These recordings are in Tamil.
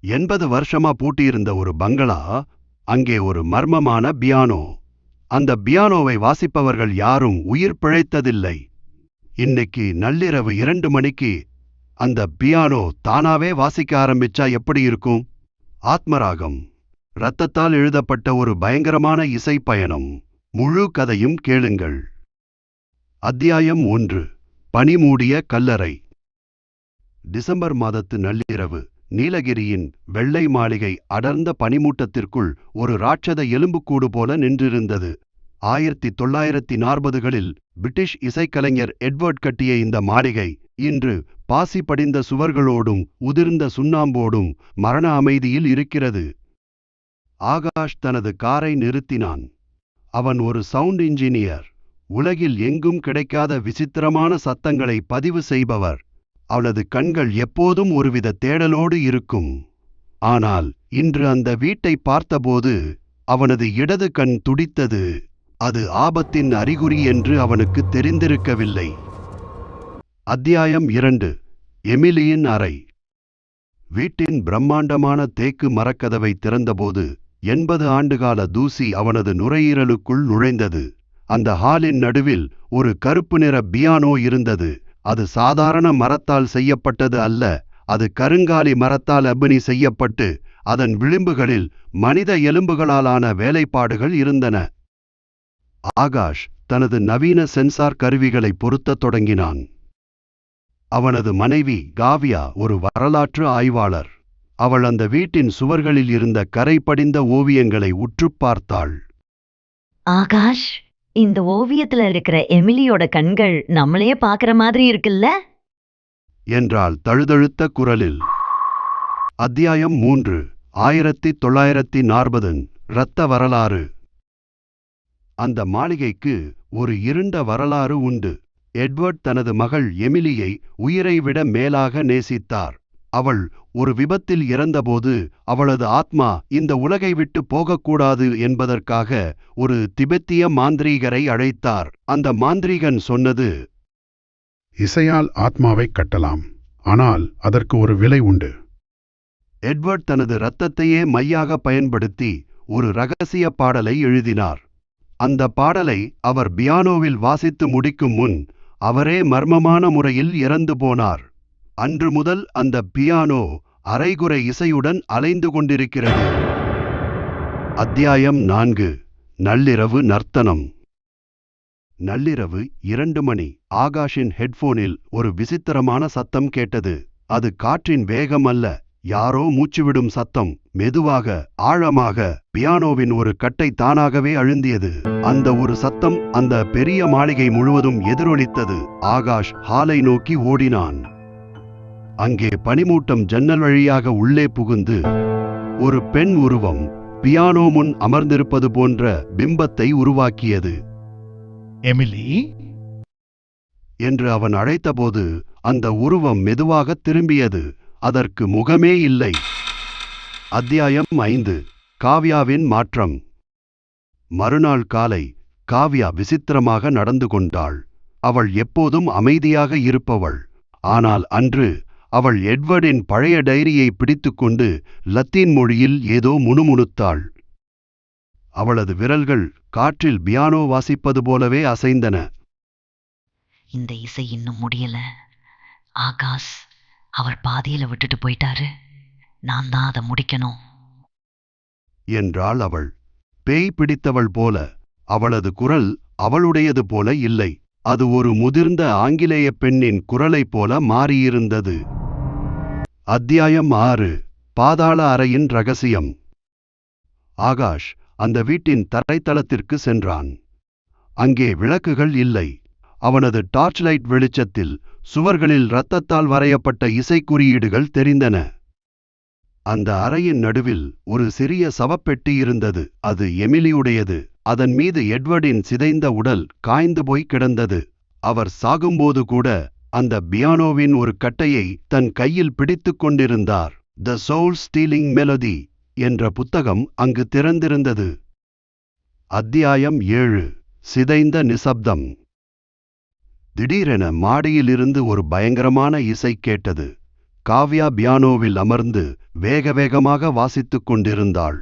எண்பது வருஷமா பூட்டியிருந்த ஒரு பங்களா அங்கே ஒரு மர்மமான பியானோ. அந்த பியானோவை வாசிப்பவர்கள் யாரும் உயிர் பிழைத்ததில்லை. இன்னைக்கு நள்ளிரவு இரண்டு மணிக்கு அந்த பியானோ தானாவே வாசிக்க ஆரம்பிச்சா எப்படி இருக்கும்? ஆத்மராகம். இரத்தத்தால் எழுதப்பட்ட ஒரு பயங்கரமான இசை பயணம். முழு கதையும் கேளுங்கள். அத்தியாயம் ஒன்று. பனிமூடிய கல்லறை. டிசம்பர் மாதத்து நள்ளிரவு. நீலகிரியின் வெள்ளை மாளிகை அடர்ந்த பனிமூட்டத்திற்குள் ஒரு ராட்சத எலும்புக்கூடு போல நின்றிருந்தது. ஆயிரத்தி தொள்ளாயிரத்தி நாற்பதுகளில் பிரிட்டிஷ் இசைக்கலைஞர் எட்வர்ட் கட்டிய இந்த மாளிகை இன்று பாசி படிந்த சுவர்களோடும் உதிர்ந்த சுண்ணாம்போடும் மரண அமைதியில் இருக்கிறது. ஆகாஷ் தனது காரை நிறுத்தினான். அவன் ஒரு சவுண்ட் இன்ஜினியர். உலகில் எங்கும் கிடைக்காத விசித்திரமான சத்தங்களை பதிவு செய்பவர். அவளது கண்கள் எப்போதும் ஒருவித தேடலோடு இருக்கும். ஆனால் இன்று அந்த வீட்டை பார்த்தபோது அவனது இடது கண் துடித்தது. அது ஆபத்தின் அறிகுறி என்று அவனுக்கு தெரிந்திருக்கவில்லை. அத்தியாயம் இரண்டு. எமிலியின் அறை. வீட்டின் பிரம்மாண்டமான தேக்கு மரக்கதவை திறந்தபோது எண்பது ஆண்டுகால தூசி அவனது நுரையீரலுக்குள் நுழைந்தது. அந்த ஹாலின் நடுவில் ஒரு கருப்பு நிற பியானோ இருந்தது. அது சாதாரண மரத்தால் செய்யப்பட்டது அல்ல. அது கருங்காலி மரத்தால் அபினி செய்யப்பட்டு அதன் விளிம்புகளில் மனித எலும்புகளாலான வேலைப்பாடுகள் இருந்தன. ஆகாஷ் தனது நவீன சென்சார் கருவிகளை பொருத்தத் தொடங்கினான். அவனது மனைவி காவியா ஒரு வரலாற்று ஆய்வாளர். அவள் அந்த வீட்டின் சுவர்களில் இருந்த கரை படிந்த ஓவியங்களை உற்றுப் பார்த்தாள். ஆகாஷ் இந்த ஓவியத்துல இருக்கிற எமிலியோட கண்கள் நம்மளையே பாக்குற மாதிரி இருக்குல்ல? என்றால் தழுதழுத்த குரலில். அத்தியாயம் மூன்று. ஆயிரத்தி தொள்ளாயிரத்தி நாற்பதன் இரத்த வரலாறு. அந்த மாளிகைக்கு ஒரு இருண்ட வரலாறு உண்டு. எட்வர்ட் தனது மகள் எமிலியை உயிரை விட மேலாக நேசித்தார். அவள் ஒரு விபத்தில் இறந்தபோது அவளது ஆத்மா இந்த உலகை விட்டு போகக்கூடாது என்பதற்காக ஒரு திபெத்திய மாந்திரீகரை அழைத்தார். அந்த மாந்திரீகன் சொன்னது இசையால் ஆத்மாவை கட்டலாம் ஆனால் அதற்கு ஒரு விலை உண்டு. எட்வர்ட் தனது இரத்தத்தையே மையாக பயன்படுத்தி ஒரு ரகசிய பாடலை எழுதினார். அந்த பாடலை அவர் பியானோவில் வாசித்து முடிக்கும் முன் அவரே மர்மமான முறையில் இறந்து போனார். அன்று முதல் அந்த பியானோ அரைகுறை இசையுடன் அலைந்து கொண்டிருக்கிறது. அத்தியாயம் நான்கு. நள்ளிரவு நர்த்தனம். நள்ளிரவு இரண்டு மணி. ஆகாஷின் ஹெட்போனில் ஒரு விசித்திரமான சத்தம் கேட்டது. அது காற்றின் வேகம் அல்ல யாரோ மூச்சுவிடும் சத்தம். மெதுவாக ஆழமாக பியானோவின் ஒரு கட்டை தானாகவே அழுந்தியது. அந்த ஒரு சத்தம் அந்த பெரிய மாளிகை முழுவதும் எதிரொலித்தது. ஆகாஷ் ஹாலை நோக்கி ஓடினான். அங்கே பனிமூட்டம் ஜன்னல் வழியாக உள்ளே புகுந்து ஒரு பெண் உருவம் பியானோ முன் அமர்ந்திருப்பது போன்ற பிம்பத்தை உருவாக்கியது. எமிலி? என்று அவன் அழைத்தபோது அந்த உருவம் மெதுவாக திரும்பியது. அதற்கு முகமே இல்லை. அத்தியாயம் ஐந்து. காவ்யாவின் மாற்றம். மறுநாள் காலை காவ்யா விசித்திரமாக நடந்து கொண்டாள். அவள் எப்போதும் அமைதியாக இருப்பவள். ஆனால் அன்று அவள் எட்வர்டின் பழைய டைரியை பிடித்துக்கொண்டு லத்தீன் மொழியில் ஏதோ முணுமுணுத்தாள். அவளது விரல்கள் காற்றில் பியானோ வாசிப்பது போலவே அசைந்தன. இந்த இசை இன்னும் முடியல. ஆகாஷ் அவர் பாதியில விட்டுட்டு போயிட்டாரு. நான் தான் அதை முடிக்கணும். என்றாள் அவள். பேய் பிடித்தவள் போல. அவளது குரல் அவளுடையது போல இல்லை. அது ஒரு முதிர்ந்த ஆங்கிலேய பெண்ணின் குரலைப் போல மாறியிருந்தது. அத்தியாயம் ஆறு. பாதாள அறையின் ரகசியம். ஆகாஷ் அந்த வீட்டின் தரைத்தளத்திற்கு சென்றான். அங்கே விளக்குகள் இல்லை. அவனது டார்ச் லைட் வெளிச்சத்தில் சுவர்களில் இரத்தத்தால் வரையப்பட்ட இசைக்குறியீடுகள் தெரிந்தன. அந்த அறையின் நடுவில் ஒரு சிறிய சவப்பெட்டி இருந்தது. அது எமிலியுடையது. அதன் மீது எட்வர்டின் சிதைந்த உடல் காய்ந்து போய் கிடந்தது. அவர் சாகும்போது கூட அந்த பியானோவின் ஒரு கட்டையை தன் கையில் பிடித்துக் கொண்டிருந்தார். த சோல் ஸ்டீலிங் மெலடி என்ற புத்தகம் அங்கு திறந்திருந்தது. அத்தியாயம் ஏழு. சிதைந்த நிசப்தம். திடீரென மாடியிலிருந்து ஒரு பயங்கரமான இசை கேட்டது. காவ்யா பியானோவில் அமர்ந்து வேக வேகமாக வாசித்துக் கொண்டிருந்தாள்.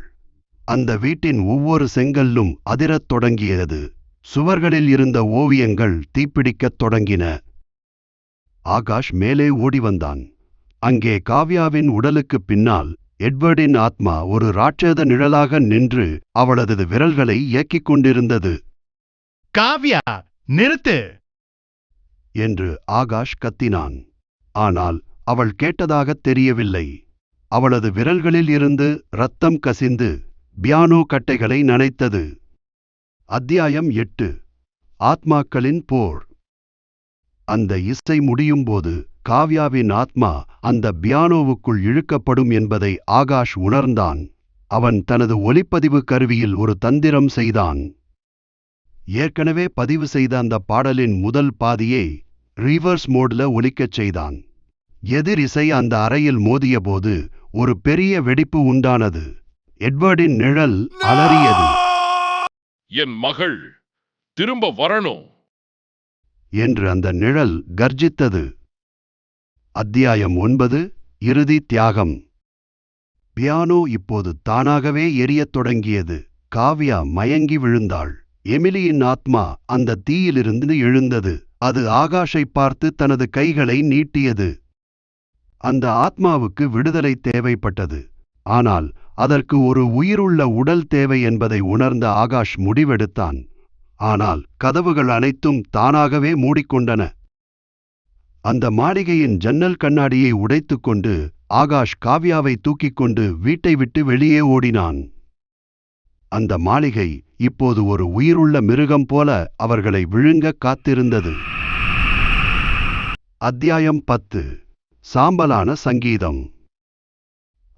அந்த வீட்டின் ஒவ்வொரு செங்கல்லும் அதிரத் தொடங்கியது. சுவர்களில் இருந்த ஓவியங்கள் தீப்பிடிக்கத் தொடங்கின. ஆகாஷ் மேலே ஓடி வந்தான். அங்கே காவ்யாவின் உடலுக்குப் பின்னால் எட்வர்டின் ஆத்மா ஒரு ராட்சத நிழலாக நின்று அவளது விரல்களை இயக்கிக் கொண்டிருந்தது. காவ்யா நிறுத்து! என்று ஆகாஷ் கத்தினான். ஆனால் அவள் கேட்டதாகத் தெரியவில்லை. அவளது விரல்களில் இருந்து ரத்தம் கசிந்து பியானோ கட்டைகளை நனைத்தது. அத்தியாயம் எட்டு. ஆத்மாக்களின் போர். அந்த இசை முடியும்போது காவ்யாவின் ஆத்மா அந்த பியானோவுக்குள் இழுக்கப்படும் என்பதை ஆகாஷ் உணர்ந்தான். அவன் தனது ஒலிப்பதிவு கருவியில் ஒரு தந்திரம் செய்தான். ஏற்கனவே பதிவு செய்த அந்த பாடலின் முதல் பாதியை ரிவர்ஸ் மோட்ல ஒலிக்கச் செய்தான். எதிர் இசை அந்த அறையில் மோதியபோது ஒரு பெரிய வெடிப்பு உண்டானது. எட்வர்டின் நிழல் அலறியது. என் மகள் திரும்ப வரணும். என்று அந்த நிழல் கர்ஜித்தது. அத்தியாயம் ஒன்பது இறுதி தியாகம். பியானோ இப்போது தானாகவே எரியத் தொடங்கியது. காவ்யா மயங்கி விழுந்தாள். எமிலியின் ஆத்மா அந்த தீயிலிருந்து எழுந்தது. அது ஆகாஷை பார்த்து தனது கைகளை நீட்டியது. அந்த ஆத்மாவுக்கு விடுதலை தேவைப்பட்டது. ஆனால் அதற்கு ஒரு உயிருள்ள உடல் தேவை என்பதை உணர்ந்த ஆகாஷ் முடிவெடுத்தான். ஆனால் கதவுகள் அனைத்தும் தானாகவே மூடிக்கொண்டன. அந்த மாளிகையின் ஜன்னல் கண்ணாடியை உடைத்துக்கொண்டு ஆகாஷ் காவ்யாவை தூக்கிக் கொண்டு வீட்டை விட்டு வெளியே ஓடினான். அந்த மாளிகை இப்போது ஒரு உயிருள்ள மிருகம் போல அவர்களை விழுங்க காத்திருந்தது. அத்தியாயம் பத்து. சாம்பலான சங்கீதம்.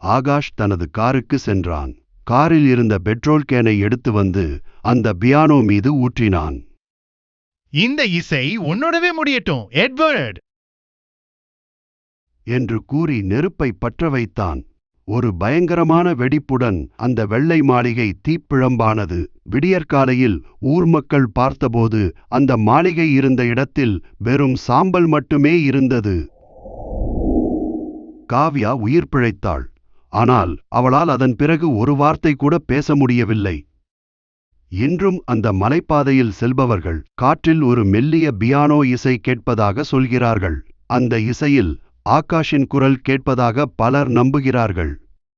ஆகாஷ் தனது காருக்கு சென்றான். காரில் இருந்த பெட்ரோல் கேனை எடுத்து வந்து அந்த பியானோ மீது ஊற்றினான். இந்த இசை உன்னோடவே முடியட்டும் எட்வர்ட்! என்று கூறி நெருப்பை பற்ற வைத்தான். ஒரு பயங்கரமான வெடிப்புடன் அந்த வெள்ளை மாளிகை தீப்பிழம்பானது. விடியற்காலையில் ஊர் மக்கள் பார்த்தபோது அந்த மாளிகை இருந்த இடத்தில் வெறும் சாம்பல் மட்டுமே இருந்தது. காவ்யா உயிர் பிழைத்தாள். ஆனால் அவளால் அதன் பிறகு ஒரு வார்த்தை கூட பேச முடியவில்லை. இன்றும் அந்த மலைப்பாதையில் செல்பவர்கள் காற்றில் ஒரு மெல்லிய பியானோ இசை கேட்பதாக சொல்கிறார்கள். அந்த இசையில் ஆகாஷின் குரல் கேட்பதாக பலர் நம்புகிறார்கள்.